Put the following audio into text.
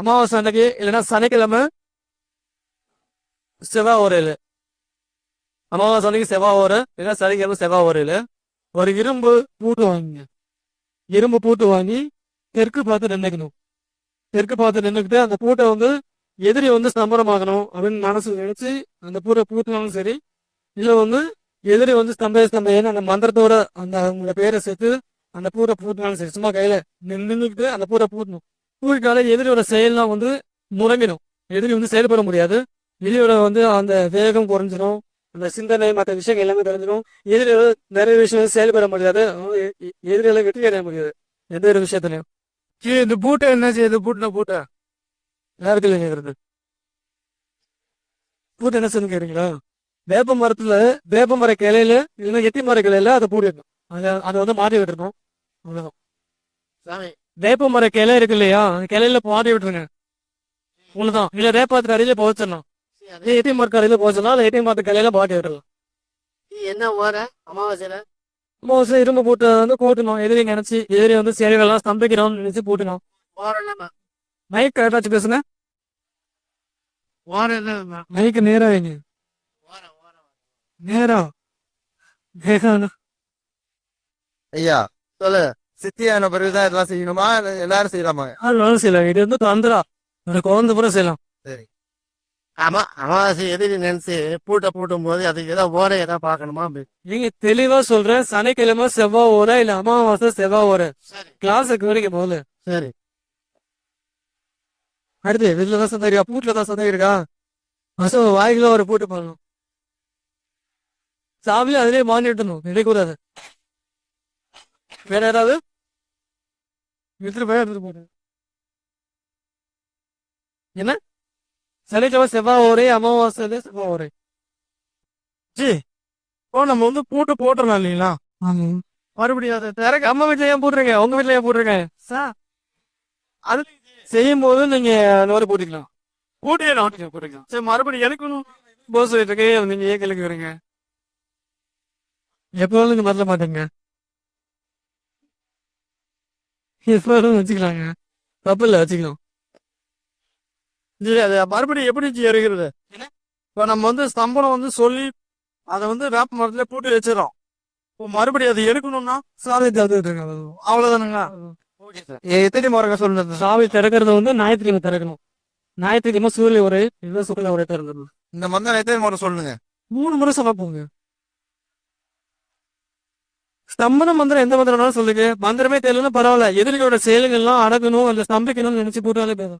அமாவாசை அன்னைக்கு இல்லைன்னா சனிக்கிழமை செவ்வாய் ஓரையில் அமாவாசை அன்னைக்கு செவ்வாய் ஓரை இல்லைன்னா சனிக்கிழமை செவ்வாய் ஓரையில் ஒரு இரும்பு பூட்டு வாங்கிங்க. இரும்பு பூட்டு வாங்கி தெற்கு பார்த்து நின்றுக்கணும் தெற்கு பார்த்து நின்றுக்கிட்டு அந்த பூட்டை வந்து எதிரி வந்து ஸ்தம்பரமாகணும் அப்படின்னு மனசு நினைச்சு அந்த பூட்டை பூட்டினாலும் சரி இல்லை வந்து எதிரி வந்து ஸ்தம்பே ஸ்தம்பையன்னு அந்த மந்திரத்தோட அந்த அவங்களோட பேரை சேர்த்து அந்த பூரை பூட்டினாலும் சரி சும்மா கையில நின்றுக்கிட்டு அந்த பூரை பூட்டணும். பூட்டினாலே எதிரியோட செயல்லாம் வந்து முடங்கிடும். எதிரி வந்து செயல்பட முடியாது. எதிரியோட வந்து அந்த வேகம் குறைஞ்சிரும். அந்த சிந்தனை மற்ற விஷயங்கள் எல்லாமே குறைஞ்சிரும். எதிரியோட நிறைய விஷயம் செயல்பட முடியாது. எதிரிகளை வெற்றி அடைய முடியாது. எந்த ஒரு விஷயத்துலயும். சரி, இந்த பூட்டை என்ன செய்யுது? பூட்டின பூட்டை. இல்லைங்க கேக்குறது பூட்டு என்ன செய்யணும் கேக்குறீங்களா வேப்ப மரத்துல வேப்ப மர கிளையில இல்லைன்னா எத்தி மர கிளையில அதை பூட்டிடணும். அதை அதை வந்து மாட்டி விட்டுருணும் அவ்வளவுதான். சாமி வேப்ப மர கிளை இருக்கு இல்லையா? கிளையில மாட்டி விட்டுருங்க. அவ்வளவுதான் இல்ல ரேப்பாத்து கரையில போச்சிடலாம் அதே எட்டி மர கரையில போச்சிடலாம் இல்லை எட்டி மரத்து கிளையில மாட்டி விட்டுறலாம் என்ன ஓர? அமாவாசையில மோஸ்ட்லி இரும்பு பூட்டை வந்து கூட்டணும். எதிரி நினைச்சு எதிரி வந்து செயல்கள்லாம் ஸ்தம்பிக்கணும்னு நினைச்சு பூட்டணும் மைக் கரெக்டாச்சு பேசுங்க. ஓர இல்லாம மைக்கு நேரா வைங்க. நேரா. வேகம் ஐயா சொல்லு. சித்தியான பிறகுதான் இதெல்லாம் செய்யணுமா? எல்லாரும் செய்யலாமா? செய்யலாம். இது வந்து தந்திரா. ஒரு குழந்தை பூரா செய்யலாம். ஆமா அமாவாசை எதிரி நினைச்சு பூட்டை பூட்டும் போது அது ஏதோ ஓர ஏதோ பாக்கணுமா நீங்க தெளிவா சொல்றேன். சனிக்கிழமை செவ்வாய் ஓர இல்ல அமாவாசை செவ்வாய் ஓர. சரி. கிளாஸுக்கு வரைக்கும் போகல. சரி. அடுத்து இதுல தான் சந்தேகம். இருக்கா பூட்டுல தான் சந்தேகம் இருக்கா? அசோ வாய்க்குள்ள ஒரு பூட்டு பண்ணணும் சாவியும் அதிலே மாட்டிட்டணும் நினைக்கூடாது வேற யாராவது? எடுத்துட்டு போய் எடுத்துட்டு போறேன் என்ன? சனிக்கிழமை செவ்வாய் ஓரே அமாவாசை செவ்வாய் ஓரே ஓ நம்ம வந்து பூட்டு போட்டுறோம் இல்லைங்களா? மறுபடியும் அதை திறக்க அம்மா வீட்டுல ஏன் போடுறீங்க உங்க வீட்டுல ஏன் போடுறீங்க சார். அது செய்யும் போது நீங்க அந்த மாதிரி போட்டுக்கலாம். பூட்டியே நாட்டுக்கு போட்டுக்கலாம். சரி மறுபடியும் எனக்கு போஸ் அதை நீங்க ஏன் கேள்வி வரீங்க? எப்போதும் நீங்க மறக்க மாட்டீங்க. எப்போதும் வச்சுக்கலாங்க. தப்பு இல்லை வச்சுக்கலாம் சரி அது மறுபடியும் எப்படி ஜி இறங்குறது? இப்போ நம்ம வந்து ஸ்தம்பனம் வந்து சொல்லி அதை வந்து வேப்ப மரத்துல பூட்டி வச்சிடறோம். இப்போ மறுபடியும் அதை எடுக்கணும்னா சாவி ஓகே சார். எத்தனை முறைங்க சொல்லுங்க சாவி திறக்கிறது வந்து ஞாயிற்றுக்கிழமை திறக்கணும். ஞாயிற்றுக்கிழமை சூரிய ஒரு இல்லை சுக்கல ஒரு திறந்துடணும். இந்த மந்தம் எத்தனை முறை சொல்லுங்க? மூணு முறை சொல்ல போங்க. ஸ்தம்பன மந்திரம் எந்த மந்திரம்னாலும் சொல்லுங்க. மந்திரமே தெரியலன்னு பரவாயில்ல. எதிரிகளோட செயல்கள்லாம் அடக்கணும் அந்த ஸ்தம்பிக்கணும்னு நினைச்சு போட்டாலே போதும்.